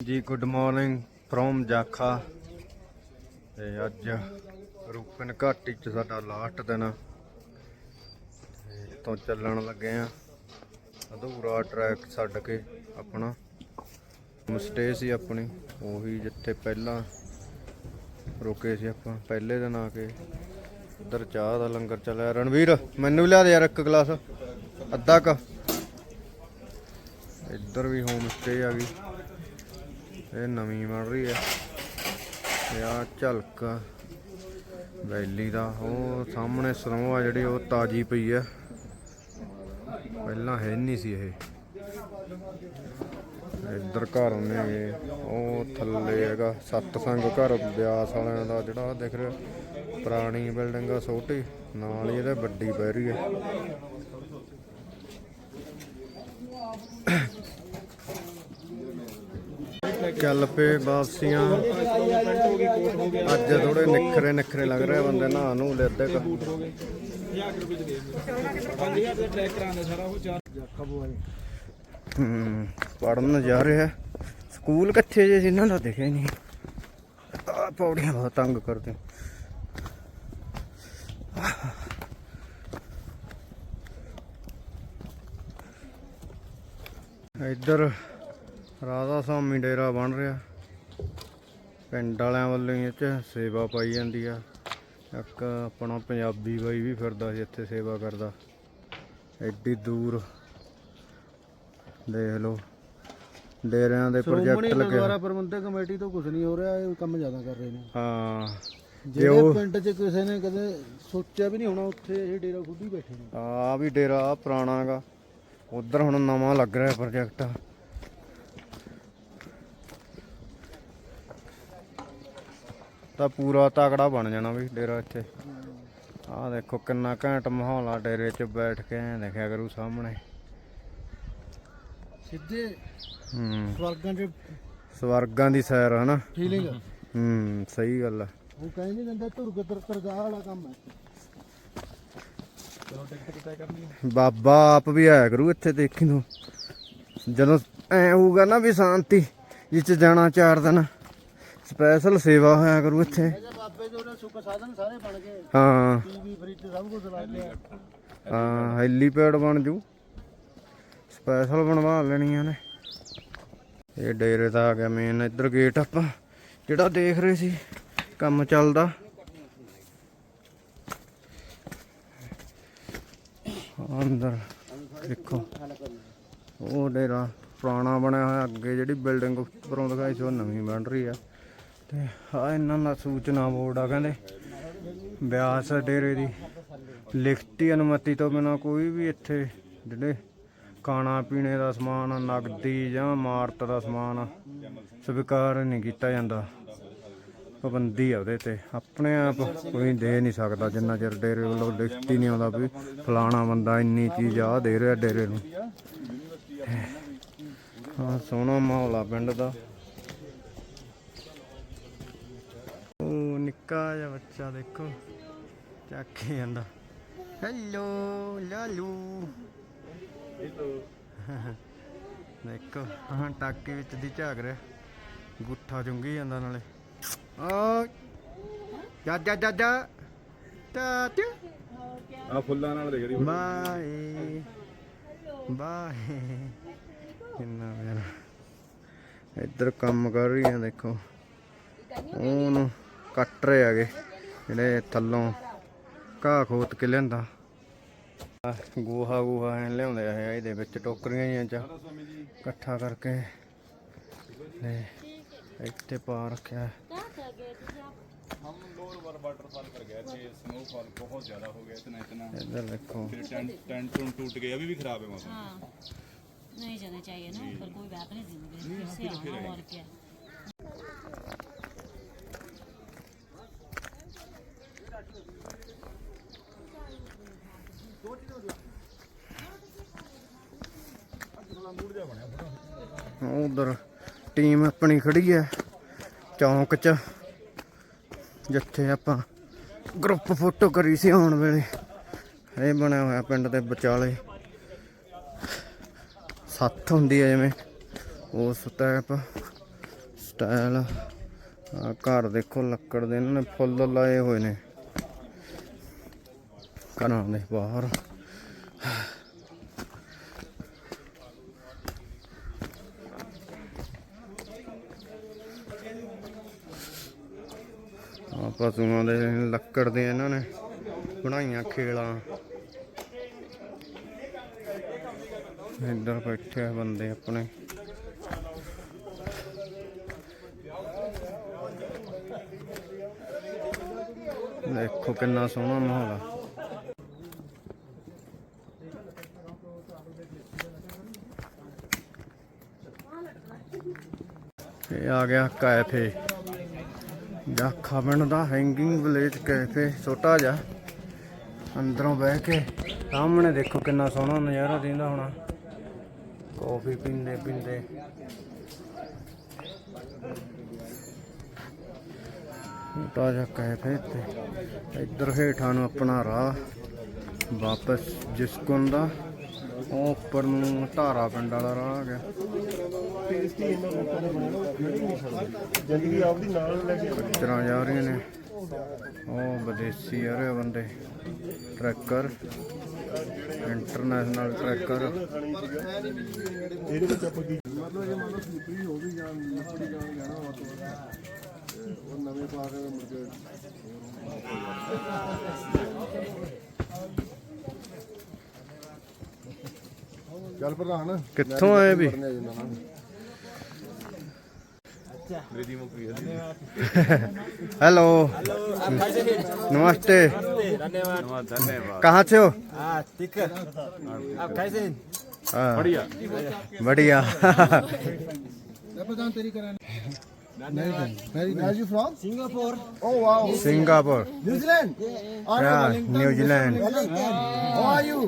ਜੀ good morning from ਜਾਖਾ ਤੇ ਅੱਜ ਰੂਪਨ ਘਾਟੀ ਚ ਸਾਡਾ ਲਾਸਟ ਦਿਨ ਤੇ ਇੱਥੋਂ ਚੱਲਣ ਲੱਗੇ ਆ। ਅਧੂਰਾ ਟਰੈਕ ਛੱਡ ਕੇ ਆਪਣਾ। ਸਟੇ ਸੀ ਆਪਣੀ। ਉਹੀ ਜਿੱਥੇ ਪਹਿਲਾਂ ਰੁਕੇ ਸੀ ਆਪਾਂ। ਪਹਿਲੇ ਦਿਨ ਆ ਕੇ ਉਧਰ ਚਾਹ ਦਾ ਲੰਗਰ ਚੱਲਿਆ। ਰਣਵੀਰ, ਮੈਨੂੰ ਵੀ ਲਿਆ ਦੇ ਯਾਰ ਇੱਕ ਗਲਾਸ। ਅੱਧਾ ਕ ਇੱਧਰ ਵੀ ਹੋਮ ਸਟੇ ਆ ਗਈ। ਇਹ ਨਵੀਂ ਬਣ ਰਹੀ ਹੈ। ਤੇ ਆ ਝਲਕ ਵੈਲੀ ਦਾ, ਉਹ ਸਾਹਮਣੇ ਸਰੋਂ ਆ ਜਿਹੜੀ ਉਹ ਤਾਜੀ ਪਈ ਹੈ। ਪਹਿਲਾਂ ਹੈ ਨਹੀਂ ਸੀ ਇਹ। ਇੱਧਰ ਘਰ ਨੇ ਉਹ ਥੱਲੇ ਹੈਗਾ, ਸਤਸੰਗ ਘਰ, ਬਿਆਸ ਵਾਲਿਆਂ ਦਾ ਜਿਹੜਾ ਆਹ ਦਿਖ ਰਿਹਾ ਪੁਰਾਣੀ ਬਿਲਡਿੰਗ ਆ, ਛੋਟੀ, ਨਾਲ ਹੀ ਇਹਦੇ ਵੱਡੀ ਪੈ ਰਹੀ ਹੈ। ਚੱਲ ਪਏ ਵਾਪਸੀਆਂ। ਅੱਜ ਥੋੜੇ ਨਿਖਰੇ ਨਿਖਰੇ ਲੱਗ ਰਹੇ ਬੰਦੇ, ਨਹਾ ਨੂੰ ਲੈ ਕ 1000 ਰੁਪਏ ਦੇ 5000 ਦਾ ਟਰੈਕ ਕਰਾਉਂਦਾ ਸਾਰਾ ਉਹ ਚਾਰ ਜਾਖਾ ਬੋਏ ਹੂੰ ਪੜਨ ਜਾ ਰਿਹਾ। ਸਕੂਲ ਕਿੱਥੇ ਜੇ ਜਿਨ੍ਹਾਂ ਦਾ ਦਿਖਿਆ ਹੀ ਨਹੀਂ। ਆ ਪੌੜੀਆਂ ਬਹੁਤ ਤੰਗ ਕਰਦੇ। ਇੱਧਰ ਰਾਧਾ ਸਵਾਮੀ ਡੇਰਾ ਬਣ ਰਿਹਾ। ਪਿੰਡ ਵਾਲਿਆਂ ਵੱਲੋਂ ਇਹ 'ਚ ਸੇਵਾ ਪਾਈ ਜਾਂਦੀ ਆ। ਇੱਕ ਆਪਣਾ ਪੰਜਾਬੀ ਬਾਈ ਵੀ ਫਿਰਦਾ ਸੀ ਇੱਥੇ ਸੇਵਾ ਕਰਦਾ। ਐਡੀ ਦੂਰ। ਦੇਖ ਲਓ। ਡੇਰਿਆਂ ਦੇ ਪ੍ਰੋਜੈਕਟ ਲੱਗੇ ਗੁਰਦੁਆਰਾ ਪ੍ਰਬੰਧਕ ਕਮੇਟੀ ਤੋਂ ਕੁਝ ਨਹੀਂ ਹੋ ਰਿਹਾ ਇਹ ਕੰਮ ਜ਼ਿਆਦਾ ਕਰ ਰਹੇ ਨੇ। ਹਾਂ। ਜੇ ਜਿਹੜੇ ਉਹ ਪਿੰਡ 'ਚ ਕਿਸੇ ਨੇ ਕਦੇ ਸੋਚਿਆ ਵੀ ਨਹੀਂ ਹੋਣਾ ਉੱਥੇ ਇਹ ਡੇਰਾ ਖੁਦ ਹੀ ਬੈਠੇ ਨੇ। ਆ ਵੀ ਡੇਰਾ ਆਹ ਪੁਰਾਣਾ ਗਾ ਉਧਰ ਹੁਣ ਨਵਾਂ ਲੱਗ ਰਿਹਾ ਪ੍ਰੋਜੈਕਟ। ਤਾਂ ਪੂਰਾ ਤਕੜਾ ਬਣ ਜਾਣਾ ਵੀ ਡੇਰਾ ਇੱਥੇ। ਆਹ ਦੇਖੋ ਕਿੰਨਾ ਘੈਂਟ ਮਾਹੌਲ ਆ ਡੇਰੇ 'ਚ ਬੈਠ ਕੇ ਐਂ ਦੇਖਿਆ ਕਰੂ ਸਾਹਮਣੇ। ਸਿੱਧੇ ਹੂੰ। ਸਵਰਗਾਂ 'ਚ ਸਵਰਗਾਂ ਦੀ ਸੈਰ ਹਨਾ? ਫੀਲਿੰਗ ਹੂੰ ਸਹੀ ਗੱਲ ਆ। ਉਹ ਕਹਿੰਦੇ ਨਹੀਂ ਦਿੰਦਾ ਧੁਰਗ ਦਰਗਾਹ ਵਾਲਾ ਕੰਮ ਹੈ ਚਲੋ ਟਿਕਟ ਤੈਅ ਕਰਨੀ ਬਾਬਾ ਆਪ ਵੀ ਆਇਆ ਕਰੂ ਇੱਥੇ ਦੇਖੀ ਨੂੰ। ਜਦੋਂ ਐ ਹੋਊਗਾ ਨਾ ਵੀ ਸ਼ਾਂਤੀ ਜਿੱਚ ਜਾਣਾ ਚਾਰ ਦਿਨ। ਸਪੈਸ਼ਲ ਸੇਵਾ ਹੋਇਆ ਕਰੂ ਇੱਥੇ। ਬਾਬੇ ਦੇ ਉਹਦੇ ਸੁੱਖ ਸਾਧਨ ਸਾਰੇ ਬਣ ਗਏ। ਹਾਂ। ਟੀਵੀ ਫ੍ਰਿਜ ਸਭ ਕੁਝ ਲਾ ਲਿਆ। ਹਾਂ ਹੈਲੀਪੈਡ ਬਣ ਜੂ। ਸਪੈਸ਼ਲ ਬਣਵਾ ਲੈਣੀਆਂ ਨੇ ਇਹ ਡੇਰੇ ਦਾ ਆ ਗਿਆ ਮੇਨ ਇੱਧਰ ਗੇਟ ਆਪਾਂ ਜਿਹੜਾ ਦੇਖ ਰਹੇ ਸੀ ਕੰਮ ਚੱਲਦਾ। ਅੰਦਰ ਦੇਖੋ। ਉਹ ਡੇਰਾ ਪੁਰਾਣਾ ਬਣਿਆ ਹੋਇਆ ਅੱਗੇ ਜਿਹੜੀ ਬਿਲਡਿੰਗ ਉੱਪਰੋਂ ਦਿਖਾਈ ਸੀ ਉਹ ਨਵੀਂ ਬਣ ਰਹੀ ਆ। ਤੇ ਆ ਇਹਨਾਂ ਦਾ ਸੂਚਨਾ ਬੋਰਡ ਆ ਕਹਿੰਦੇ। ਬਿਆਸ ਡੇਰੇ ਦੀ ਲਿਖਤੀ ਅਨੁਮਤੀ ਤੋਂ ਬਿਨਾ ਕੋਈ ਵੀ ਇੱਥੇ ਜਿਹੜੇ ਖਾਣਾ ਪੀਣੇ ਦਾ ਸਮਾਨ ਨਗਦੀ ਜਾਂ ਮਾਰਤ ਦਾ ਸਮਾਨ ਸਵੀਕਾਰ ਨਹੀਂ ਕੀਤਾ ਜਾਂਦਾ। ਪਾਬੰਦੀ ਆ ਉਹਦੇ ਤੇ। ਆਪਣੇ ਆਪ ਕੋਈ ਦੇ ਨਹੀਂ ਸਕਦਾ ਜਿੰਨਾ ਚਿਰ ਡੇਰੇ ਵੱਲੋਂ ਲਿਖਤੀ ਨਹੀਂ ਆਉਂਦਾ ਵੀ ਫਲਾਣਾ ਬੰਦਾ ਇੰਨੀ ਚੀਜ਼ ਆ ਦੇ ਰਿਹਾ ਡੇਰੇ ਨੂੰ। ਹਾਂ। ਸੋਹਣਾ ਮਾਹੌਲ ਆ ਪਿੰਡ ਦਾ ਉਹ ਨਿੱਕਾ ਜਿਹਾ ਬੱਚਾ ਦੇਖੋ ਚੱਕ ਕੇ ਜਾਂਦਾ ਹੈਲੋ ਲਾਲੂ। ਦੇਖੋ ਹਾਂ ਟਾਕੇ ਵਿੱਚ ਦੀ ਝਾਕ ਰਿਹਾ ਗੁੱਠਾ ਚੁੰਗੀ ਜਾਂਦਾ ਨਾਲੇ। ਓ ਜਾ ਜਾ ਜਾ ਜਾ। ਟਾਟ ਆ ਫੁੱਲਾਂ ਨਾਲ ਦੇਖ ਰਹੀ ਬਾਏ। ਬਾਏ। ਕਿੰਨਾ ਮੇਰਾ ਇੱਧਰ ਕੰਮ ਕਰ ਰਹੀ ਆ ਦੇਖੋ। ਉਹਨੂੰ ਕੱਟ ਰਹੇ ਹੈਗੇ ਜਿਹੜੇ ਥੱਲੋਂ ਘਾਹ ਖੋਤ ਕੇ ਲਿਆਂਦਾ ਆਹ ਗੋਹਾ ਗੋਹਾ ਐ ਲਿਆਉਂਦੇ ਆ ਇਹ ਇਹਦੇ ਵਿੱਚ ਟੋਕਰੀਆਂ ਜਿਹੀਆਂ ਚ ਇਕੱਠਾ ਕਰਕੇ ਤੇ ਇੱਥੇ ਪਾ ਰੱਖਿਆ ਹੈ। हम लोअर वर वाटरफॉल पर गए थे स्नोफॉल बहुत ज्यादा हो गया इतना इतना ਇੱਧਰ ਦੇਖੋ फिर टेंट टेंट टूट टूट गए अभी भी खराब है मौसम हाँ नहीं जाना चाहिए ना पर कोई बात नहीं जिंदगी फिर से आना और क्या ਉਧਰ ਟੀਮ ਆਪਣੀ ਖੜੀ ਹੈ, ਚੌਂਕ 'ਚ, ਜਿੱਥੇ ਆਪਾਂ ਗਰੁੱਪ ਫੋਟੋ ਕਰੀ ਸੀ ਆਉਣ ਵੇਲੇ। ਇਹ ਬਣਿਆ ਹੋਇਆ ਪਿੰਡ ਦੇ ਵਿਚਾਲੇ। ਸੱਥ ਹੁੰਦੀ ਹੈ ਜਿਵੇਂ। ਉਸ ਟਾਈਪ ਸਟਾਈਲ ਆ ਘਰ ਦੇਖੋ, ਲੱਕੜ ਦੇ ਇਹਨਾਂ ਨੇ ਫੁੱਲ ਲਾਏ ਹੋਏ ਨੇ। ਘਰਾਂ ਦੇ ਬਾਹਰ। ਪਸ਼ੂਆਂ ਦੇ ਲੱਕੜ ਦੇ ਇਹਨਾਂ ਨੇ ਬਣਾਈਆਂ ਖੇਲਾਂ। ਇੱਧਰ ਬੈਠੇ ਆ ਬੰਦੇ ਆਪਣੇ। ਦੇਖੋ ਕਿੰਨਾ ਸੋਹਣਾ ਮਾਹੌਲ ਆ। ਇਹ ਆ ਗਿਆ ਕੈਫੇ ਜਾਖਾ ਪਿੰਡ ਦਾ ਹੈਂਗਿੰਗ ਵਿਲੇਜ ਕੈਫੇ ਛੋਟਾ ਜਿਹਾ। ਅੰਦਰੋਂ ਬਹਿ ਕੇ ਸਾਹਮਣੇ ਦੇਖੋ ਕਿੰਨਾ ਸੋਹਣਾ ਨਜ਼ਾਰਾ ਦਿੰਦਾ ਹੋਣਾ। ਕਾਫੀ ਪੀਂਦੇ ਪੀਂਦੇ। ਛੋਟਾ ਜਿਹਾ ਕੈਫੇ ਤੇ ਇੱਧਰ ਹੇਠਾਂ ਨੂੰ ਆਪਣਾ ਰਾਹ, ਵਾਪਸ ਜਿਸਕੁਨ ਦਾ। ਉਹ ਉੱਪਰ ਨੂੰ ਧਾਰਾ ਪਿੰਡ ਵਾਲਾ ਰਾਹ ਆ ਗਿਆ। ਜ਼ਿੰਦਗੀ ਆਪਦੀ ਨਾਲ ਲੈ ਕੇ ਟਰੈਕਟਰਾਂ ਜਾ ਰਹੀਆਂ ਨੇ। ਉਹ ਵਿਦੇਸੀ ਆ ਰਹੇ ਬੰਦੇ। ਟਰੈਕਰ। International tracker. ਇਹਦੇ ਵਿੱਚ ਆਪਾਂ ਕੀ ਮਤਲਬ ਇਹ ਮਤਲਬ ਸਲਿੱਪਰੀ ਹੋ ਗਈ ਜਾਂ ਲੱਕੜੀ ਜਾਣ ਜਾਣਾ ਵਾ ਤੋਂ ਉਹ ਨਵੇਂ ਪਾ ਕੇ ਮੁੜ ਕੇ ਚੱਲ ਪ੍ਰਧਾਨ ਕਿੱਥੋਂ ਆਏ ਵੀ ਕਰਨੇ ਆ ਜਿੰਨਾ ਨਾਲ हेलो नमस्ते कहाँ से हो आप कैसे हाँ, बढ़िया Where are you from? Singapore. Oh wow. Singapore New Zealand. yeah, New Zealand How are you?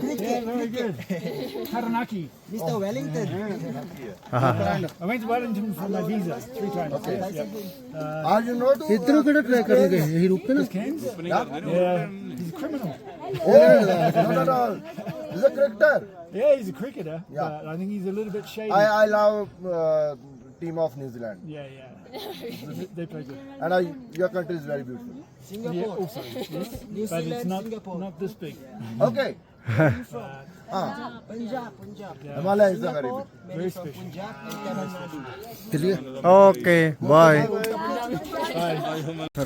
Taranaki. Mr. Wellington. I went to Wellington for my visa three times. Are you not? इधरों किधर try करेंगे यही रुकते ना Yeah, he's a criminal. Oh, not at all. He's a cricketer. Yeah, he's a cricketer. Yeah. But I think he's a little bit shady. I I love uh, team of New Zealand, yeah, yeah. They, play good. and I, your country is very beautiful. Yeah, also. Yes. New But it's Zealand, not, Singapore. not this big. Okay. Ah, Punjab, Punjab. Himalaya is a very big. Very special. Punjab and Tamil Nadu. Okay bye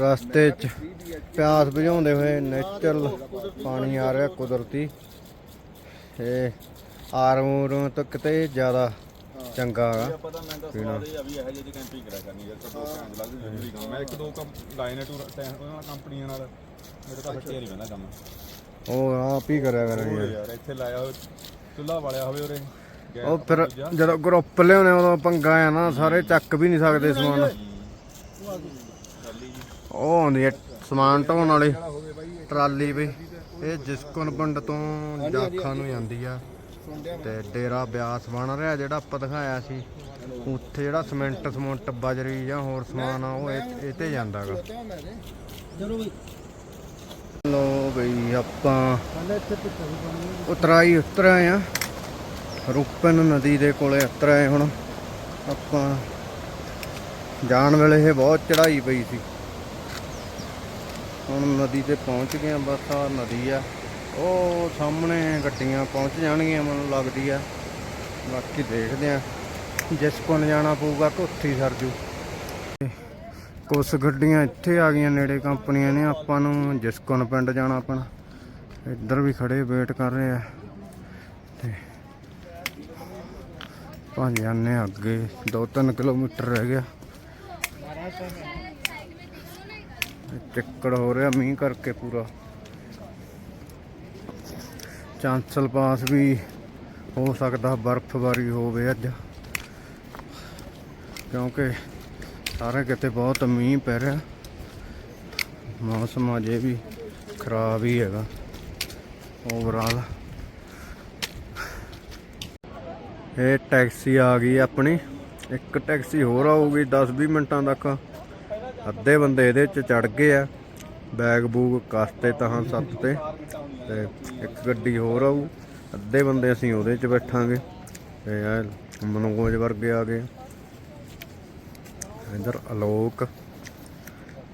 ਰਸਤੇ 'ਚ ਪਿਆਸ ਬੁਝਾਉਂਦੇ ਹੋਏ natural ਪਾਣੀ ਆ ਰਿਹਾ ਕੁਦਰਤੀ ਇਹ ਆਰਮੂਰੋਂ ਤੋਂ ਕਿਤੇ ਜ਼ਿਆਦਾ ਚੰਗਾ ਆ। ਪਤਾ ਮੈਂ ਤਾਂ ਇਹ ਆ ਵੀ ਇਹੋ ਜਿਹੀ ਕੈਂਪਿੰਗ ਕਰਿਆ ਕਰਨੀ ਯਾਰ ਤਾਂ ਦੋ ਲੱਗਦੇ ਜ਼ਰੂਰੀ ਕੰਮ। ਮੈਂ ਇੱਕ ਦੋ ਕੰਮ ਲਾਏ ਨੇ ਟੂਰ ਉਹਨਾਂ ਨਾਲ ਕੰਪਨੀਆਂ ਨਾਲ। ਮੇਰੇ ਤਾਂ ਹੱਟਿਆ ਨਹੀਂ ਪੈਂਦਾ ਕੰਮ। ਉਹ ਆਪ ਹੀ ਕਰਿਆ ਕਰਾਂਗੇ। ਯਾਰ ਇੱਥੇ ਲਾਇਆ ਚੁੱਲ੍ਹਾ ਵਾਲਿਆ ਹੋਵੇ ਉਰੇ। ਉਹ ਫਿਰ ਜਦੋਂ ਗਰੁੱਪ ਲਿਆਉਣੇ ਉਦੋਂ ਪੰਗਾ ਆ ਨਾ ਸਾਰੇ ਚੱਕ ਵੀ ਨਹੀਂ ਸਕਦੇ ਸਮਾਨ। ਉਹ ਆਉਂਦੀ ਹੈ ਸਮਾਨ ਢੋਣ ਵਾਲੀ ਟਰਾਲੀ ਵੀ। ਇਹ ਜਿਸਕੁਨ ਪਿੰਡ ਤੋਂ ਜਾਖਾ ਨੂੰ ਜਾਂਦੀ ਆ। ਤੇ ਡੇਰਾ ਬਿਆਸ ਬਣ ਰਿਹਾ, ਜਿਹੜਾ ਆਪਾਂ ਦਿਖਾਇਆ ਸੀ। ਉੱਥੇ ਜਿਹੜਾ ਸਿਮੈਂਟ, ਸਮੁੰਟ ਬਜਰੀ ਜਾਂ ਹੋਰ ਸਮਾਨ ਆ, ਉਹ ਇਹ ਤੇ ਜਾਂਦਾਗਾ ਲੋ ਬਈ, ਆਪਾਂ ਉਤਰਾਈ ਉਤਰ ਆਏ ਆ। ਰੂਪਨ ਨਦੀ ਦੇ ਕੋਲੇ ਉਤਰ ਆਏ ਹੁਣ। ਆਪਾਂ ਜਾਣ ਵੇਲੇ ਇਹ ਬਹੁਤ ਚੜਾਈ ਪਈ ਸੀ। ਹੁਣ ਨਦੀ ਤੇ ਪਹੁੰਚ ਗਏ ਆ, ਬਸ ਆ ਨਦੀ ਆ। ਉਹ ਸਾਹਮਣੇ ਗੱਡੀਆਂ ਪਹੁੰਚ ਜਾਣਗੀਆਂ ਮੈਨੂੰ ਲੱਗਦੀ ਆ। ਬਾਕੀ ਦੇਖਦੇ ਆ। ਜਿਸ ਕੋਲ ਜਾਣਾ ਪਊਗਾ ਕਿ ਸਰਜੂ ਕੁਛ ਗੱਡੀਆਂ ਇੱਥੇ ਆ ਗਈਆਂ ਨੇੜੇ ਕੰਪਨੀਆਂ ਨੇ, ਆਪਾਂ ਨੂੰ ਜਿਸਕੁਨ ਪਿੰਡ ਜਾਣਾ ਆਪਣਾ ਇੱਧਰ ਵੀ ਖੜੇ, ਵੇਟ ਕਰ ਰਹੇ ਆ। ਤੇ ਪੰਜ ਜਾਂਦੇ ਆ ਅੱਗੇ 2-3 ਕਿਲੋਮੀਟਰ ਰਹਿ ਗਿਆ। ਚੱਕੜ ਹੋ ਰਿਹਾ ਮੀਂਹ ਕਰਕੇ ਪੂਰਾ। ਚਾਂਸਲ ਪਾਸ ਵੀ ਹੋ ਸਕਦਾ, ਬਰਫ਼ਬਾਰੀ ਹੋਵੇ ਅੱਜ। ਕਿਉਂਕਿ ਸਾਰੇ ਕਿਤੇ ਬਹੁਤ ਮੀਂਹ ਪੈ ਰਿਹਾ। ਮੌਸਮ ਅਜੇ ਵੀ ਖਰਾਬ ਹੀ ਹੈਗਾ ਓਵਰਆਲ ਇਹ ਟੈਕਸੀ ਆ ਗਈ ਆਪਣੀ। ਇੱਕ ਟੈਕਸੀ ਹੋਰ ਆਊਗੀ 10-20 ਮਿੰਟਾਂ ਤੱਕ। ਅੱਧੇ ਬੰਦੇ ਇਹਦੇ 'ਚ ਚੜ ਗਏ ਆ। ਬੈਗ ਬੂਗ ਕਸਤੇ ਤਾਂ ਸੱਤ ਤੇ ਤੇ ਇੱਕ ਗੱਡੀ ਹੋਰ ਆਊ, ਅੱਧੇ ਬੰਦੇ ਅਸੀਂ ਉਹਦੇ 'ਚ ਬੈਠਾਂਗੇ। ਤੇ ਇਹ ਮਨੋਜ ਵਰਗੇ ਆ ਗਏ। ਇਧਰ ਅਲੋਕ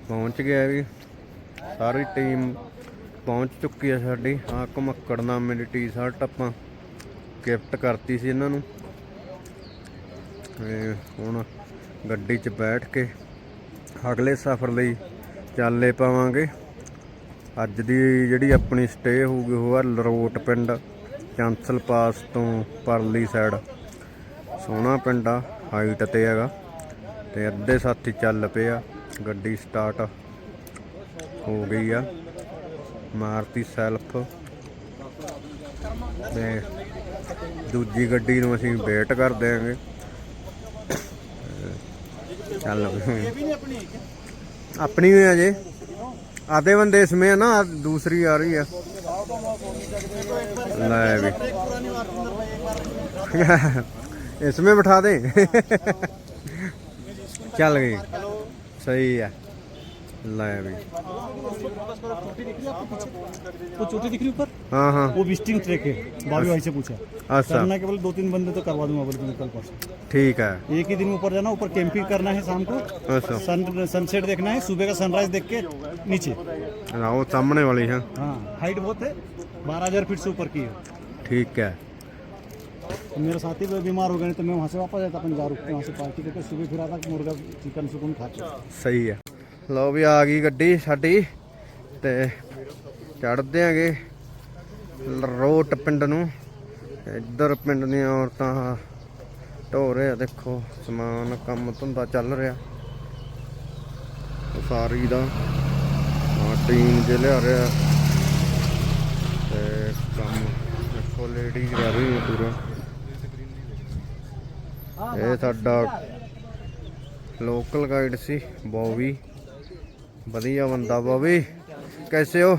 ਪਹੁੰਚ ਗਿਆ ਵੀ ਸਾਰੀ ਟੀਮ ਪਹੁੰਚ ਚੁੱਕੀ ਹੈ ਸਾਡੀ। ਆ ਘਮੱਕੜ ਨਾਮੇ ਦੀ ਟੀ-ਸ਼ਰਟ ਆਪਾਂ ਗਿਫਟ ਕਰਤੀ ਸੀ ਇਹਨਾਂ ਨੂੰ। ਤੇ ਹੁਣ ਗੱਡੀ 'ਚ ਬੈਠ ਕੇ ਅਗਲੇ ਸਫ਼ਰ ਲਈ ਚੱਲੇ ਪਾਵਾਂਗੇ। ਅੱਜ ਦੀ ਜਿਹੜੀ ਆਪਣੀ ਸਟੇ ਹੋਊਗੀ ਉਹ ਆ ਲਰੋਟ ਪਿੰਡ, ਚਾਂਸਲ ਪਾਸ ਤੋਂ ਪਰਲੀ ਸਾਈਡ ਸੋਹਣਾ ਪਿੰਡ ਆ ਹਾਈਟ ਤੇ ਹੈਗਾ। ਤੇ ਅੱਧੇ ਸਾਥੀ ਚੱਲ ਪਏ ਆ, ਗੱਡੀ ਸਟਾਰਟ ਹੋ ਗਈ ਆ। ਮਾਰਤੀ ਸੈਲਫ ਤੇ ਦੂਜੀ ਗੱਡੀ ਨੂੰ ਅਸੀਂ ਵੇਟ ਕਰ ਦੇਾਂਗੇ ਚੱਲ ਪਏ ਆਪਣੀ ਹੋਈ ਜੇ। आधे बंदे इसमें है ना दूसरी आ रही है ले भी इसमें बैठा दें चल गई सही है ले भी वो चोटी दिख रही ऊपर हाँ हाँ वो विजिटिंग ट्रैक है भाभी भाई से पूछा अच्छा करना केवल दो तीन बंदे तो करवा दूंगा बोले कल परसों ठीक है एक ही दिन में ऊपर जाना ऊपर कैंपिंग करना है शाम को अच्छा सन सनसेट देखना है सुबह का सनराइज देख के नीचे हाँ, वो सामने वाली है हाँ हाइट बहुत है बारह हजार फीट से ऊपर की है ठीक है तो मेरे साथी भी बीमार हो गए तो मैं वहाँ से वापस जाता अपन जा रुकते वहाँ से पार्टी करके सुबह फिर आता मुर्गा चिकन सुकन खाते ਸਹੀ ਹੈ ਲਓ ਵੀ ਆ ਗਈ ਗੱਡੀ ਸਾਡੀ ਤੇ ਚੜਦੇ ਆਂਗੇ ਰੋਟ ਪਿੰਡ ਨੂੰ। ਇੱਧਰ ਪਿੰਡ ਦੀਆਂ ਔਰਤਾਂ ਢੋ ਰਿਹਾ ਦੇਖੋ, ਸਮਾਨ ਕੰਮ ਧੰਦਾ ਚੱਲ ਰਿਹਾ। ਸਾਰੀ ਦਾ ਆ ਟੀਮ ਜੇ ਲਿਆ ਰਿਹਾ। ਤੇ ਕੰਮ ਦੇਖੋ ਲੇਡੀਜ਼ ਕਰ ਰਹੀ ਹੈ ਪੂਰਾ। ਇਹ ਸਾਡਾ ਲੋਕਲ ਗਾਈਡ ਸੀ ਬੋਵੀ ਵਧੀਆ ਬੰਦਾ ਬੋਵੀ कैसे हो?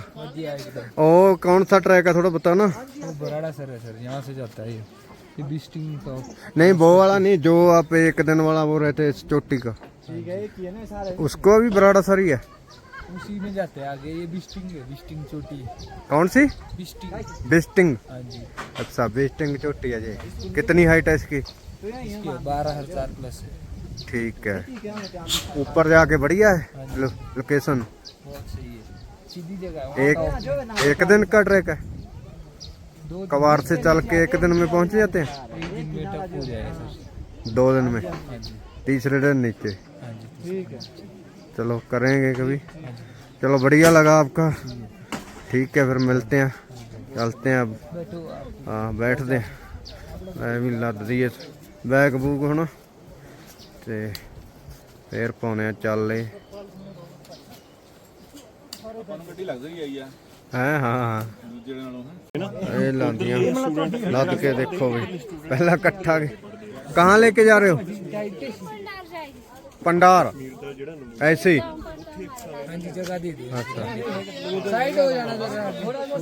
ओ कौन सा ट्रैक है थोड़ा बताना? बराड़ा सर है सर यहाँ से जाता है ये। ये बिस्टिंग का। नहीं वो वाला नहीं जो आप एक दिन वाला वो रहते हैं चोटी का। ठीक है ये ना सारे। उसको भी बराड़ा सर ही है? उसी में जाते हैं आगे ये बिस्टिंग है बिस्टिंग चोटी। कौन सी? बिस्टिंग बिस्टिंग हाँ जी। अच्छा बिस्टिंग चोटी है जी। कितनी हाइट है इसकी? इसकी बारह हज़ार प्लस है। ठीक है। ऊपर जाके बढ़िया है लो, लोकेशन बहुत सही है। सीधी जगह एक एक दिन का ट्रैक है? कवार से चल के एक दिन में पहुँच जाते हैं? दो दिन में? तीसरे दिन नीचे। चलो करेंगे कभी। चलो बढ़िया लगा आपका। ठीक है। फिर मिलते हैं। चलते हैं अब। हाँ बैठते हैं। मैं भी लद दी बैग बूग होना फिर पाने चल ले ਆਪਾਂ ਨੂੰ ਗੱਡੀ ਲਗਜ਼ਰੀ ਆਈ ਆ ਹੈ ਹਾਂ ਹਾਂ ਦੂਜੇ ਨਾਲੋਂ ਹੈ ਇਹ ਲਾਂਦੀਆਂ ਲੱਦ ਕੇ ਦੇਖੋ ਵੀ ਪਹਿਲਾਂ ਇਕੱਠਾ ਕਹਾਂ ਲੈ ਕੇ ਜਾ ਰਹੇ ਹੋ ਪੰਡਾਰ ऐसे ही हाँ जी जगह दे दी अच्छा साइड हो जाना जरा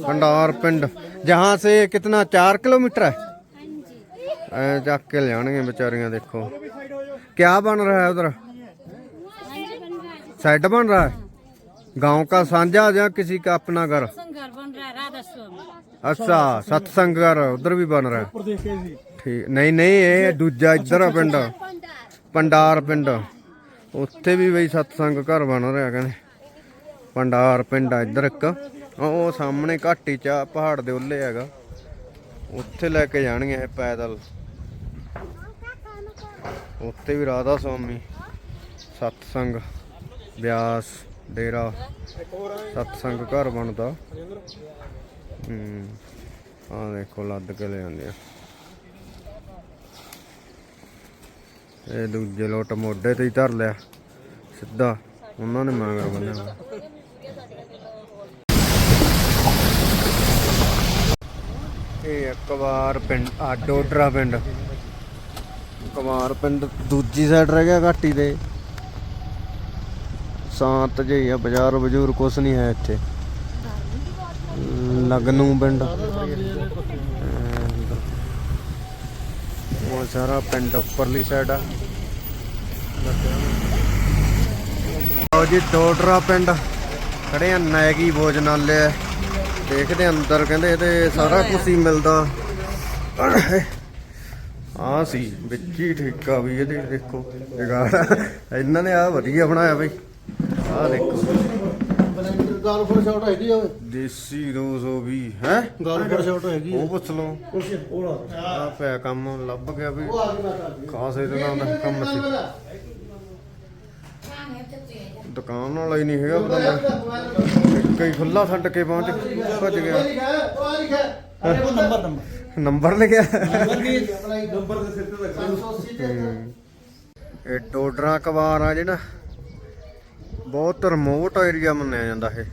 ਭੰਡਾਰ ਪਿੰਡ ਜਹਾਂ ਸੇ ਕਿਤਨਾ 4 ਕਿਲੋਮੀਟਰ ਹੈ ਐ ਚੱਕ ਕੇ ਲਿਆਣਗੇ ਵਿਚਾਰੀਆਂ ਦੇਖੋ क्या बन रहा है उधर सेट बन रहा है गांव का साझा या किसी का अपना घर घर बन रहा है राधा स्वामी अच्छा सत्संग घर उधर भी बन रहा है ठीक नहीं नहीं ਇਹ ਦੂਜਾ ਇੱਧਰ ਆ ਪਿੰਡ ਪੰਡਾਰ ਪਿੰਡ ਉੱਥੇ ਵੀ ਬਈ ਸਤਸੰਗ ਘਰ ਬਣ ਰਿਹਾ ਕਹਿੰਦੇ ਪੰਡਾਰ ਪਿੰਡ ਆ ਇੱਧਰ ਇੱਕ ਉਹ ਸਾਹਮਣੇ ਘਾਟੀ ਚ ਆ, ਪਹਾੜ ਦੇ ਉੱਲੇ ਹੈਗਾ ਉੱਥੇ ਲੈ ਕੇ ਜਾਣਗੇ ਇਹ ਪੈਦਲ ਉੱਥੇ ਵੀ ਰਾਧਾ ਸਵਾਮੀ ਸਤਸੰਗ ਬਿਆਸ ਡੇਰਾ ਸਤਸੰਗ ਘਰ ਬਣਦਾ। ਹੂੰ ਆ ਦੇਖੋ ਲੱਦ ਕੇ ਲੈ ਆਉਂਦੇ ਆ। ਇਹ ਦੂਜੇ ਲੋਟ ਮੋਢੇ ਤੇ ਹੀ ਧਰ ਲਿਆ, ਸਿੱਧਾ। ਉਹਨਾਂ ਨੇ ਮਾਂਗਰ ਬੰਨਿਆ ਇਹ ਕਵਾਰ ਪਿੰਡ ਆ ਪਿੰਡ। ਕਵਾਰ ਪਿੰਡ ਦੂਜੀ ਸਾਈਡ ਰਹਿ ਗਿਆ ਘਾਟੀ ਦੇ ਸ਼ਾਂਤ ਜਿਹੀ ਆ ਬਾਜ਼ਾਰ ਬਜੂਰ ਕੁਛ ਨਹੀਂ ਹੈ ਇੱਥੇ। ਲਗਨੂ ਪਿੰਡ। ਉਹ ਸਾਰਾ ਪਿੰਡ ਉੱਪਰਲੀ ਸਾਈਡ ਆ। ਆਓ ਜੀ ਡੋਡਰਾ ਪਿੰਡ। ਖੜੇ ਆ ਨੈਗੀ ਭੋਜਨਾਲय ਦੇਖਦੇ ਅੰਦਰ ਕਹਿੰਦੇ ਇਹਦੇ ਸਾਰਾ ਕੁਝ ਹੀ ਮਿਲਦਾ। ਆ ਸੀ ਵਿੱਚ ਹੀ ਠੇਕਾ ਵੀ ਇਹਦੇ ਦੇਖੋ। ਜਗਾੜ। ਇਹਨਾਂ ਨੇ ਆ ਵਧੀਆ ਬਣਾਇਆ ਬਈ। ਆ ਦੇਖੋ। ਬਲੈਂਡਰ ਗਾਲਫੋਰ ਸ਼ਾਟ ਹੈਗੀ ਆ ਸ਼ਾਟ ਹੈਗੀ ਉਹ ਪੁੱਛ ਲਓ। ਉਹ ਆ ਕੰਮ ਲੱਭ ਗਿਆ ਵੀ। ਖਾਸੇ ਦਾ ਕੰਮ ਸੀ ਦੁਕਾਨ ਵਾਲਾ ਹੀ ਨਹੀਂ ਹੈਗਾ ਬੰਦਾ ਕਈ ਖੁੱਲਾ ਛੱਡ ਕੇ ਪਹੁੰਚ ਭੱਜ ਗਿਆ। ਨੰਬਰ ਲਿਖਿਆ। ਨੰਬਰ ਦੇ ਸਿਰ ਤੇ ਰੱਖਿਆ। ਇਹ ਡੋਡਰਾ ਕਵਾਰ ਆ ਜਿਹੜਾ। ਬਹੁਤ ਰਿਮੋਟ ਏਰੀਆ ਮੰਨਿਆ ਜਾਂਦਾ ਹੈ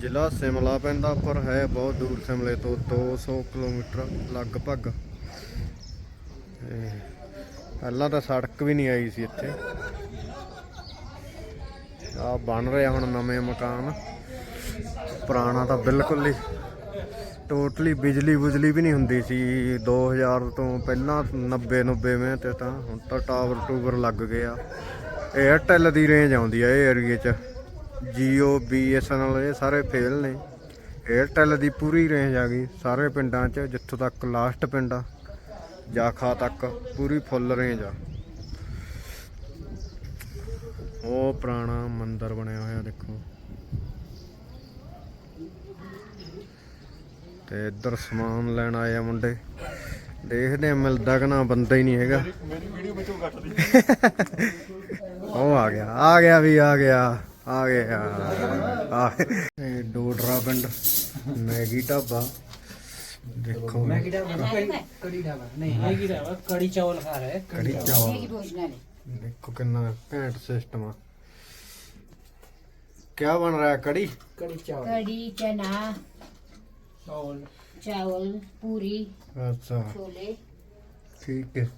ਜ਼ਿਲ੍ਹਾ ਸਿਮਲਾ ਪੈਂਦਾ ਪਰ ਹੈ ਬਹੁਤ ਦੂਰ ਸਿਮਲੇ ਤੋਂ 200 ਕਿਲੋਮੀਟਰ ਲਗਭਗ। ਪਹਿਲਾਂ ਤਾਂ ਸੜਕ ਵੀ ਨਹੀਂ ਆਈ ਸੀ ਇੱਥੇ। ਆ ਬਣ ਰਿਹਾ ਹੁਣ ਨਵੇਂ ਮਕਾਨ। ਪੁਰਾਣਾ ਤਾਂ ਬਿਲਕੁਲ ਹੀ। ਟੋਟਲੀ ਬਿਜਲੀ ਬੁਜਲੀ ਵੀ ਨਹੀਂ ਹੁੰਦੀ ਸੀ। 2000 ਤੋਂ ਪਹਿਲਾਂ 90 90 ਵਿੱਚ ਤੇ ਤਾਂ ਹੁਣ ਤਾਂ ਟਾਵਰ ਟੂਵਰ ਲੱਗ ਗਏ ਆ 에ਅਰਟੈਲ ਦੀ ਰੇਂਜ ਆਉਂਦੀ ਆ ਇਹ ਏਰੀਏ 'ਚ। Jio BSNL ਇਹ ਸਾਰੇ ਫੇਲ ਨੇ। 에ਅਰਟੈਲ ਦੀ ਪੂਰੀ ਰੇਂਜ ਆ ਗਈ ਸਾਰੇ ਪਿੰਡਾਂ 'ਚ ਜਿੱਥੋਂ ਤੱਕ ਲਾਸਟ ਪਿੰਡ ਆ ਜਾਖਾ ਤੱਕ ਪੂਰੀ ਫੁੱਲ ਰੇਂਜ ਆ। ਉਹ ਪੁਰਾਣਾ ਮੰਦਿਰ ਬਣਿਆ ਹੋਇਆ ਦੇਖੋ। ਤੇ ਇੱਧਰ ਸਮਾਨ ਲੈਣ ਆਏ ਆ ਮੁੰਡੇ। ਦੇਖਦੇ ਮਿਲਦਾ ਕਿ ਨਾ ਬੰਦਾ ਹੀ ਨਹੀਂ ਹੈਗਾ। ਮੇਰੀ ਵੀਡੀਓ ਵਿੱਚੋਂ ਕੱਟ ਦੀ। ਉਹ ਆ ਗਿਆ ਆ ਗਿਆ ਵੀ ਆ ਗਿਆ ਆ ਗਿਆ। ਆ। ਇਹ ਡੋਡਰਾ ਪਿੰਡ। ਮੈਗੀ ਢਾਬਾ। ਦੇਖੋ। ਮੈਗੀ ਢਾਬਾ ਕੜੀ ਢਾਬਾ। ਨਹੀਂ ਮੈਗੀ ਢਾਬਾ। ਕੜੀ ਚਾਵਲ ਖਾ ਰਹੇ ਕੜੀ ਚਾਵਲ ਦੇਖੋ ਕਿੰਨਾ ਘੈਂਟ ਸਿਸਟਮ ਆ। ਕੀ ਬਣ ਰਿਹਾ ਕੜੀ? ਕੜੀ ਚਾਵਲ ਕੜੀ ਚਨਾ ਚਾਵਲ ਚਾਵਲ ਪੂਰੀ ਅੱਛਾ। ਛੋਲੇ। ਠੀਕ ਹੈ।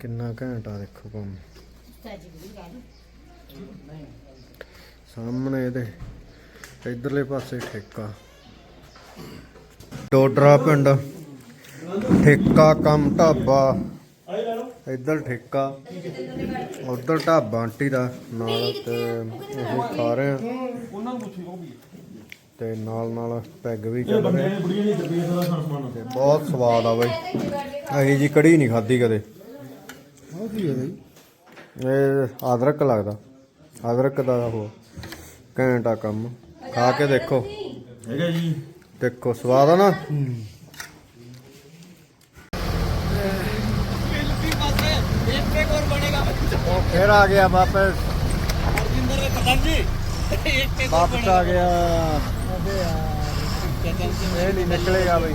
ਕਿੰਨਾ ਘੰਟਾ ਦੇਖੋ ਕੰਮ। ਸਾਹਮਣੇ ਇਹਦੇ, ਇਧਰਲੇ ਪਾਸੇ ਠੇਕਾ। ਡੋਡਰਾ ਪਿੰਡ, ਠੇਕਾ ਕੰਮ ਢਾਬਾ। ਇੱਧਰ ਠੇਕਾ, ਉਧਰ ਢਾਬਾ ਆਂਟੀ ਦਾ, ਨਾਲ ਤੇ ਇਹ ਖਾ ਰਹੇ ਆ। ਤੇ ਨਾਲ ਨਾਲ ਪੈਗ ਵੀ ਚੱਲ ਰਹੇ ਬਹੁਤ ਸਵਾਦ ਆ ਬਾਈ। ਅਹੀ ਜੀ ਕੜੀ ਨਹੀਂ ਖਾਦੀ ਕਦੇ। ਇਹ ਅਦਰਕ ਲੱਗਦਾ। ਅਦਰਕ ਦਾ ਉਹ ਘੈਂਟਾ ਕੰਮ। ਖਾ ਕੇ ਦੇਖੋ। ਹੈਗਾ ਜੀ। ਦੇਖੋ ਸਵਾਦ ਆ ਨਾ? ਉਹ ਫਿਰ ਆ ਗਿਆ ਵਾਪਸ। ਵਾਪਸ ਆ ਗਿਆ। ਇਹ ਨਹੀਂ ਨਿਕਲੇਗਾ ਬਈ।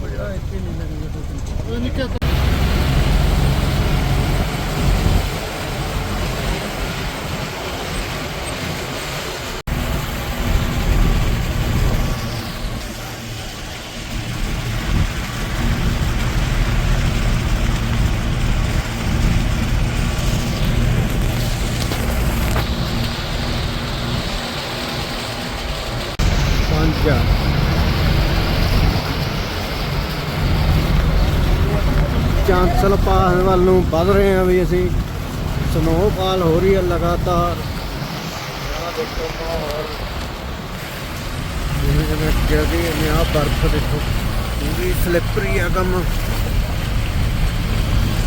ਜਿਹੜਾ ਇੱਥੇ ਨਹੀਂ ਲੱਗਦਾ ਨਿੱਕੇ ਚਾਂਸਲ ਪਾਸ ਵੱਲ ਨੂੰ ਵੱਧ ਰਹੇ ਹਾਂ ਵੀ ਅਸੀਂ। ਸਨੋਫਾਲ ਹੋ ਰਹੀ ਹੈ ਲਗਾਤਾਰ। ਆਹ ਦੇਖੋ ਮਾਹੌਲ ਜਿਵੇਂ ਜਿਵੇਂ ਗਿਰਦੀ ਹੈ ਆਹ ਬਰਫ਼ ਦੇਖੋ ਪੂਰੀ ਸਲਿੱਪਰੀ ਆ ਕੰਮ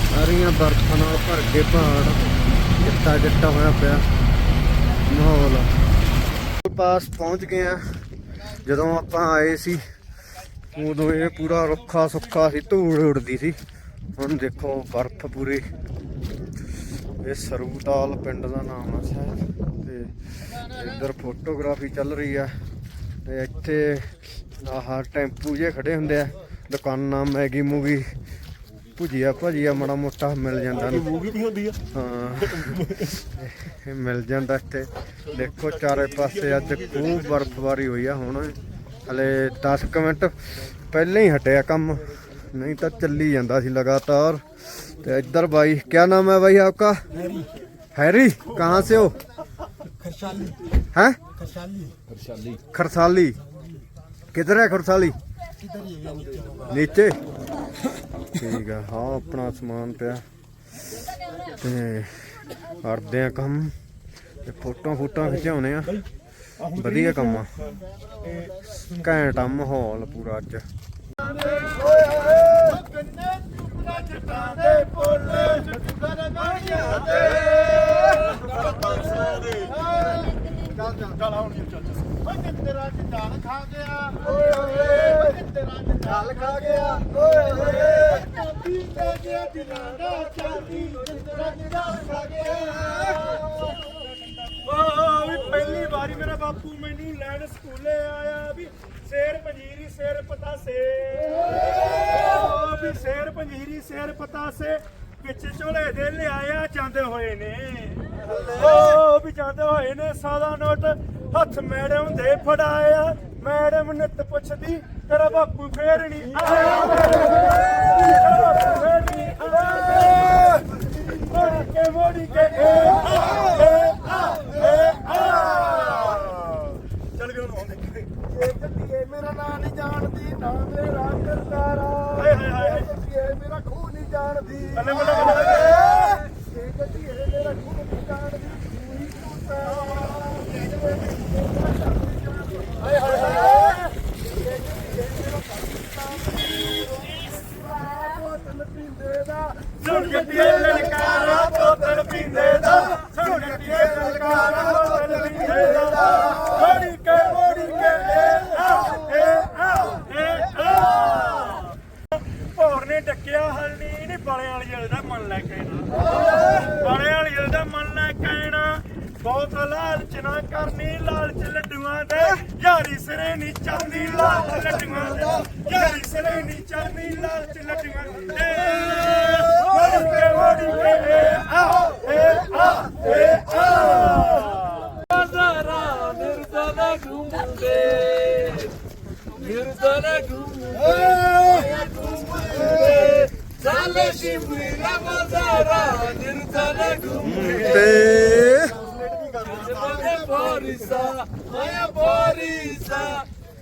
ਸਾਰੀਆਂ ਬਰਫ਼ਾਂ ਨਾਲ ਭਰ ਕੇ ਪਹਾੜ ਚਿੱਟਾ ਚਿੱਟਾ ਹੋਇਆ ਪਿਆ। ਮਾਹੌਲ। ਪਾਸ ਪਹੁੰਚ ਗਏ ਆ ਜਦੋਂ ਆਪਾਂ ਆਏ ਸੀ, ਉਦੋਂ ਇਹ ਪੂਰਾ ਰੁੱਖਾ ਸੁੱਖਾ ਸੀ, ਧੂੜ ਉੱਡਦੀ ਸੀ। ਹੁਣ ਦੇਖੋ ਬਰਫ਼ ਪੂਰੀ ਇਹ ਸਰੂਤਾਲ ਪਿੰਡ ਦਾ ਨਾਮ ਆ ਸ਼ਾਇਦ। ਤੇ ਇੱਧਰ ਫੋਟੋਗ੍ਰਾਫੀ ਚੱਲ ਰਹੀ ਆ। ਤੇ ਇੱਥੇ ਆਹ ਟੈਂਪੂ ਜੇ ਖੜੇ ਹੁੰਦੇ ਆ। ਦੁਕਾਨਾਂ ਮੈਗੀ ਮੂਗੀ ਭੁਜੀਆ ਭਜੀਆ ਮਾੜਾ ਮੋਟਾ ਮਿਲ ਜਾਂਦਾ। ਨਾ ਮੂਵੀ ਵੀ ਹੁੰਦੀ ਆ? ਹਾਂ। ਇਹ ਮਿਲ ਜਾਂਦਾ ਇੱਥੇ। ਦੇਖੋ ਚਾਰੇ ਪਾਸੇ ਅੱਜ ਖੂਬ ਬਰਫ਼ਬਾਰੀ ਹੋਈ ਆ ਹੁਣ। ਹਲੇ 10 ਕੁ ਮਿੰਟ ਪਹਿਲਾਂ ਹੀ ਹਟਿਆ ਕੰਮ। ਨਹੀਂ ਤਾਂ ਚੱਲੀ ਜਾਂਦਾ ਸੀ ਲਗਾਤਾਰ ਤੇ ਇੱਧਰ भाई क्या नाम है भाई आपका हैरी कहाँ से हो खरसाली हैं खरसाली खरसाली किधर है खरसाली किधर ही है ਪੁੱਲੇ ਓਏ ਗੰਨੇ ਚੁੱਕਣਾ ਜੱਟਾਂ ਦੇ ਪੁੱਲੇ ਚੁੱਕਾ ਦੇ ਬਾਣੀਆਂ ਤੇ ਗੱਲ ਹੋਣੀ ਚੱਲ ਚੱਲ ਓਏ ਤੇਰਾ ਜੰਡਾਲ ਖਾ ਗਿਆ ਓਏ ਓਏ ਤੇਰਾ ਜੰਡਾਲ ਖਾ ਗਿਆ ਓਏ ਓਏ ਚਾਬੀ ਤੇ ਗਿਆ ਦਿਲਾਂ ਦਾ ਚਾਬੀ ਤੇਰਾ ਜੰਡਾਲ ਖਾ ਗਿਆ ਓ ਵੀ ਪਹਿਲੀ ਵਾਰੀ ਮੇਰਾ ਬਾਪੂ ਮੈਨੂੰ ਲੈਣ ਸਕੂਲੇ ਆਇਆ ਵੀ ਸ਼ੇਰ ਪੰਜੀਰੀ ਸ਼ੇਰ ਪਤਾਸੇ। ਓ ਵੀ ਸ਼ੇਰ ਪੰਜੀਰੀ ਸ਼ੇਰ ਪਤਾਸੇ। ਵਿੱਚ ਝੋਲੇ ਦੇ ਲਿਆਇਆ ਜਾਂਦੇ ਹੋਏ ਨੇ। ਓ ਵੀ ਜਾਂਦੇ ਹੋਏ ਨੇ ਸਾਦਾ ਨੋਟ ਹੱਥ ਮੈਡਮ ਦੇ ਫੜਾਇਆ। ਮੈਡਮ ਨਿੱਤ ਪੁੱਛਦੀ ਤੇਰਾ ਬਾਪੂ ਫੇਰ ਨਹੀਂ ਆਇਆ। ਫੇਰ ਨਹੀਂ ਆਇਆ। ਮੋੜੀ ਕੇ ਮੋੜੀ ਕੇ ਏ ਆ ਏ ਆ ਏ ਆ ਚੱਲ ਗਿਆ ਹੁਣ ਇਹ ਜੱਟੀਏ ਮੇਰਾ ਨਾਂ ਨਹੀਂ ਜਾਣਦੀ ਨਾ ਮੇਰਾ ਕਰਤਾਰਾ। ਹਾਏ ਹਾਏ ਹਾਏ ਜੱਟੀਏ ਮੇਰਾ ਖੂਨ ਨਹੀਂ ਜਾਣਦੀ। ਬੱਲੇ ਬੱਲੇ ਬੱਲੇ ਇਹ ਜੱਟੀਏ ਮੇਰਾ ਖੂਨ ਨਹੀਂ ਜਾਣਦੀ। ਤੂੰ ਹੀ ਤੂੰ ਹਾਏ ਹਾਏ ਹਾਏ ਸੁਣ ਜੱਟੀਏ ਲਲਕਾਰਾ ਬੋਤਲ ਪੀਂਦੇ ਦਾ। ਸੁਣ ਜੱਟੀਏ ਲਲਕਾਰਾ ਬੋਤਲ ਪੀਂਦੇ ਦਾ ਮੋੜੀ ਕੇ ਮੋੜੀ ਕੇ ਏ ਆ ਏ ਆ ਏ ਆ ਭੌਰ ਨੇ ਡੱਕਿਆ ਹਲਣੀ ਨਹੀਂ ਬਾਲੇ ਵਾਲੀ ਜਲ ਦਾ ਮਨ ਲੈ ਕੇ ਨਾ ਬਾਲੇ ਵਾਲੀ ਜਲ ਦਾ ਮਨ ਲੈ ਕੇ ਨਾ ਬਹੁਤ ਲਾਲਚ ਨਾ ਕਰਨੀ, ਲਾਲਚ ਲੱਡੂਆਂ ਦੇ। ਯਾਰੀ ਸਿਰੇ ਨਹੀਂ ਚੜਨੀ ਲਾਲਚ ਲੱਡੂਆਂ ਦੇ। ਯਾਰੀ ਸਿਰੇ ਨਹੀਂ ਚੜਨੀ ਲਾਲਚ ਲੱਡੂਆਂ ਦੇ। ਮੋੜੀ ਕੇ ਮੋੜੀ ਕੇ ਆ, ਏ ਆ ਏ ਆ। ਨਜ਼ਾਰਾ ਨਿਰਜ਼ਾ ਘੁੰਮਦੇ। ਨਿਰਜ਼ਾ ਘੁੰਮਦੇ ਸਾਲੇ ਸ਼ਿਮਲਾ ਮਜ਼ਾਰਾ ਨਿਰਜ਼ਾ ਘੁੰਮਦੇ।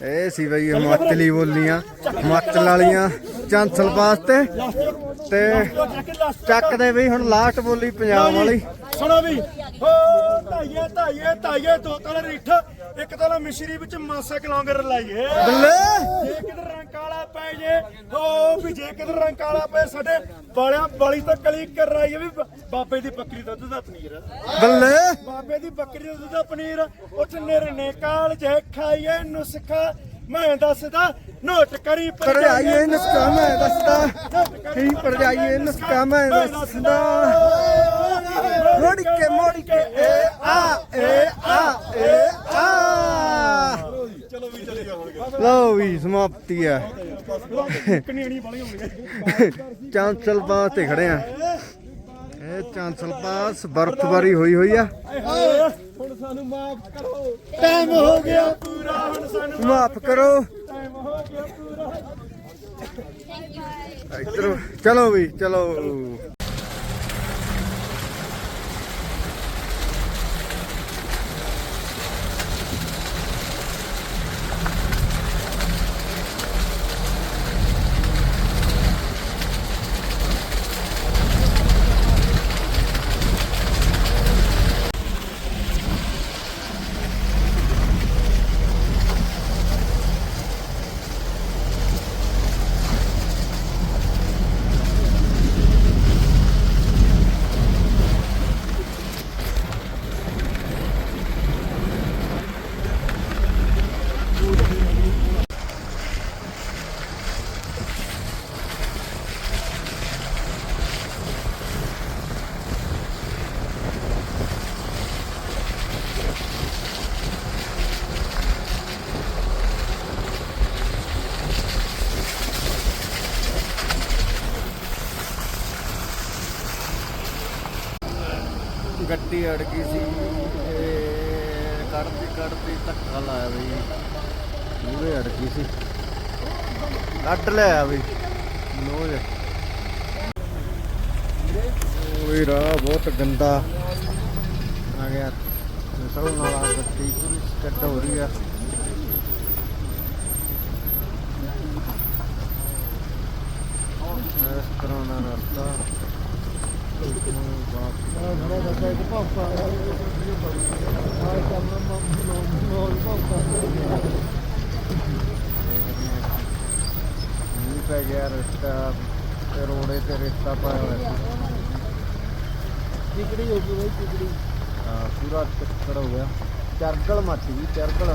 ਇਹ ਸੀ ਬਈ ਹਿਮਾਚਲੀ ਬੋਲੀਆਂ ਹਿਮਾਚਲ ਵਾਲੀਆਂ ਚਾਂਸਲ ਵਾਸਤੇ ਤੇ ਚੱਕਦੇ ਬਈ ਹੁਣ ਲਾਸਟ ਬੋਲੀ ਪੰਜਾਬ ਵਾਲੀ। ਸੁਣੋ ਵੀ ਹੋ ਧਾਈਏ ਧਾਈਏ ਧਾਈਏ, ਦੋ ਰਿੱਠ। ਇੱਕ ਤਲ ਮਿਸ਼ਰੀ ਵਿੱਚ ਮਾਸਾ ਕਲੌਂਗਰ ਲਾਈਏ। ਬੱਲੇ। ਜੇ ਕਿਧਰ ਰੰਗ ਕਾਲਾ ਪੈ ਜੇ ਹੋ ਵੀ ਜੇ ਕਿਧਰ ਰੰਗ ਕਾਲਾ ਪੈ ਸਾਡੇ ਬਾਲਿਆਂ ਬਾਲੀ ਤਾਂ ਕਲੀ ਕਰ ਰਹੀ ਹੈ ਵੀ ਬਾਬੇ ਦੀ ਬੱਕਰੀ ਦਾ ਦੁੱਧ ਦਾ ਪਨੀਰ। ਬੱਲੇ। ਬਾਬੇ ਦੀ ਬੱਕਰੀ ਦਾ ਦੁੱਧ ਦਾ ਪਨੀਰ ਉੱਠ ਨਿਰਨੇ ਕਾਲ ਜੇ ਖਾਈਏ ਨੁਸਖਾ। ਮੈਂ ਦੱਸਦਾ ਨੋਟ ਕਰੀ ਪਰਜਾਈਏ ਨਸਕਾ ਮੈਂ ਦੱਸਦਾ। ਕੀ ਪਰਜਾਈਏ ਨਸਕਾ ਮੈਂ ਦੱਸਦਾ। ਮੋੜ ਕੇ ਮੋੜ ਕੇ ਏ ਆ ਏ ਆ ਏ ਆ। ਚਲੋ ਵੀ ਚਲੇ ਗਿਆ ਲਓ ਵੀ ਸਮਾਪਤੀ ਹੈ ਕਨੇਣੀ ਵਾਲੀ ਹੋਣੀ ਚਾਂਸਲ ਪਾਸ ਤੇ ਖੜੇ ਆ। ਇਹ ਚਾਂਸਲ ਪਾਸ ਬਰਫ਼ਬਾਰੀ ਹੋਈ ਹੋਈ ਆ। ਹੁਣ ਸਾਨੂੰ ਮਾਫ ਕਰੋ। ਟਾਈਮ ਹੋ ਗਿਆ। ਪੂਰਾ ਹੁਣ ਸਾਨੂੰ ਮਾਫ ਕਰੋ। ਟਾਈਮ ਹੋ ਗਿਆ ਪੂਰਾ। ਚਲੋ ਵੀ ਚਲੋ। ਗਈ ਸੀ ਤੇ ਕੱਢਦੀ ਕੱਢਦੀ ਧੱਕਾ ਲਾਇਆ ਬਈ। ਮੂਰੇ ਅੜ ਗਈ ਸੀ। ਕੱਢ ਲਿਆ ਬਈ। ਨੋਜ ਉਹ ਰਾਹ ਬਹੁਤ ਗੰਦਾ। ਆ ਗਿਆ। ਮਿਸਲ ਨਾਲ ਆ ਗੱਡੀ ਪੂਰੀ ਸਕਿੱਡ ਹੋ ਰਹੀ ਆ। ਇਸ ਤਰ੍ਹਾਂ ਦਾ ਰਸਤਾ। ਮੀਂਹ ਪੈ ਗਿਆ ਰਸਤਾ ਤੇ ਰੋੜੇ ਤੇ ਰਸਤਾ ਪਾਇਆ ਹੋਇਆ ਸੀ ਹੋ ਗਈ ਬਈ ਟਿਕੜੀ ਹਾਂ, ਪੂਰਾ ਚੱਕਰ ਹੋ ਗਿਆ। ਚਰਗਲ ਮੱਚ ਗਈ ਚਰਗਲ।